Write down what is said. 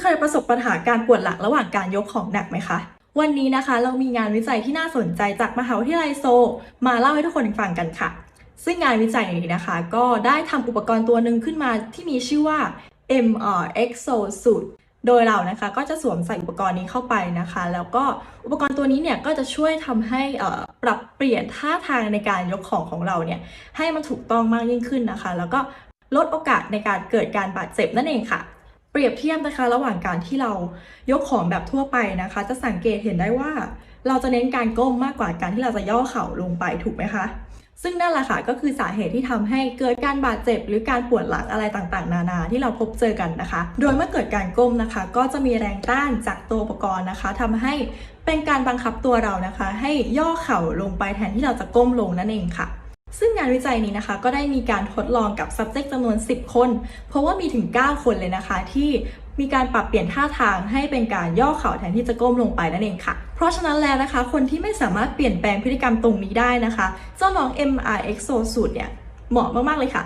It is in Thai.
เคยประสบปัญหาการปวดหลังระหว่างการยกของหนักไหมคะ วันนี้นะคะเรามีงานวิจัยที่น่าสนใจจากมหาวิทยาลัยโซ มาเล่าให้ทุกคนฟังกันค่ะ ซึ่งงานวิจัยนี้นะคะ ก็ได้ทำอุปกรณ์ตัวหนึ่งขึ้นมาที่มีชื่อว่า MR Exosuit โดยเรานะคะก็จะสวมใส่อุปกรณ์นี้เข้าไปนะคะ แล้วก็อุปกรณ์ตัวนี้เนี่ยก็จะช่วยทำให้ปรับเปลี่ยนท่าทางในการยกของของเราเนี่ยให้มันถูกต้องมากยิ่งขึ้นนะคะ แล้วก็ลดโอกาสในการเกิดการบาดเจ็บนั่นเองค่ะ เปรียบเทียบนะคะ ระหว่างการที่เรายกของแบบทั่วไปนะคะ จะสังเกตเห็นได้ว่า เราจะเน้นการก้มมากกว่าการที่เราจะย่อเข่าลงไปถูกไหมคะซึ่งนั่นแหละค่ะก็คือสาเหตุที่ทำให้เกิดการบาดเจ็บ หรือการปวดหลังอะไรต่างๆ นานาที่เราพบเจอกันนะคะ โดยเมื่อเกิดการก้มนะคะ ก็จะมีแรงต้านจากตัวอุปกรณ์นะคะทำให้เป็นการบังคับตัวเรานะคะ ให้ย่อเข่าลงไปแทนที่เราจะก้มลงนั่นเองค่ะ ซึ่งงานวิจัยนี้นะคะก็ได้มีการทดลองกับ subject จำนวน 10 คน เพราะว่ามีถึง 9 คนเลยนะคะที่มีการปรับเปลี่ยนท่าทางให้เป็นการย่อเข่าแทนที่จะก้มลงไปนั่นเองค่ะ เพราะฉะนั้นแล้วนะคะ คนที่ไม่สามารถเปลี่ยนแปลงพฤติกรรมตรงนี้ได้นะคะ เจ้าน้อง MR Exo สูตรเนี่ยเหมาะมากๆเลยค่ะ